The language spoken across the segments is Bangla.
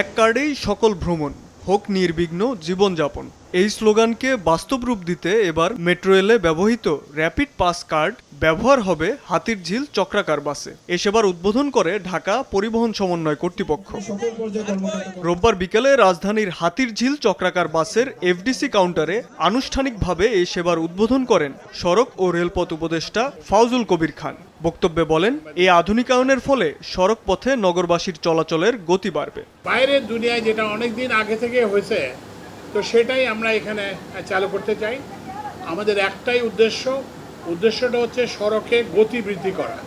এক কার্ডেই সকল ভ্রমণ, হোক নির্বিঘ্ন জীবনযাপন। এই স্লোগানকে বাস্তব রূপ দিতে এবার মেট্রো রেলে ব্যবহৃত র্যাপিড পাস কার্ড ব্যবহার হবে হাতির ঝিল চক্রাকার বাসে। এ সেবার উদ্বোধন করে ঢাকা পরিবহন সমন্বয় কর্তৃপক্ষ। রোববার বিকেলে রাজধানীর হাতির ঝিল চক্রাকার বাসের এফডিসি কাউন্টারে আনুষ্ঠানিকভাবে এই সেবার উদ্বোধন করেন সড়ক ও রেলপথ উপদেষ্টা ফাউজুল কবির খান। বক্তব্যে বলেন, এই আধুনিকায়নের ফলে সড়ক পথে নগরবাসীর চলাচলের গতি বাড়বে। বাইরের দুনিয়ায় যেটা অনেক দিন আগে থেকে হয়েছে, তো সেটাই আমরা এখানে চালু করতে চাই। আমাদের একটাই উদ্দেশ্য, উদ্দেশ্যটা হচ্ছে সড়কে গতি বৃদ্ধি করা।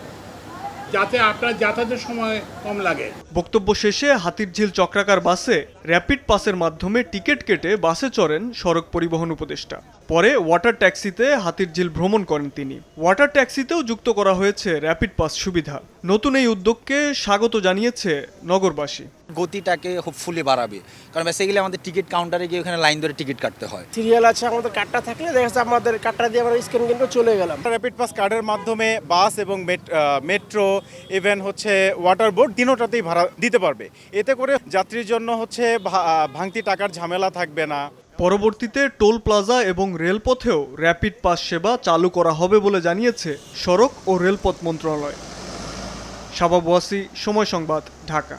যাতে আপনার যাতায়াতের সময় কম লাগে। বক্তব্য শেষে হাতিরঝিল চক্রাকার বাসে র্যাপিড পাসের মাধ্যমে টিকিট কেটে বাসে চড়েন সড়ক পরিবহন উপদেষ্টা। পরে ওয়াটার ট্যাক্সিতে হাতিরঝিল ভ্রমণ করেন তিনি। ওয়াটার ট্যাক্সিতেও যুক্ত করা হয়েছে র্যাপিড পাস সুবিধা। নতুন এই উদ্যোগকে স্বাগত জানিয়েছে নগরবাসী। গতিটাকে হোপফুলি বাড়াবে। কারণ বেসিক্যালি আমাদের টিকিট কাউন্টারে গিয়ে ওখানে লাইন ধরে টিকিট কাটতে হয়। সিরিয়াল আছে আমাদের কার্ডটা থাকলে দেখা যাচ্ছে আমাদের কার্ডটা দিয়ে আমরা স্ক্যান কিন্তু চলে গেলাম। র্যাপিড পাস কার্ডের মাধ্যমে বাস এবং মেট- মেট্রো ইভেন হচ্ছে ওয়াটার বোর্ড তিনোটাতেই ভাড়া দিতে পারবে। এতে করে যাত্রীর জন্য হচ্ছে ভাঙতি টাকার ঝামেলা থাকবে না। পরবর্তীতে টোল প্লাজা এবং রেলপথেও র্যাপিড পাস সেবা চালু করা হবে বলে জানিয়েছে সড়ক ও রেলপথ মন্ত্রণালয়। শাবাব ওয়াসি সময় সংবাদ ঢাকা।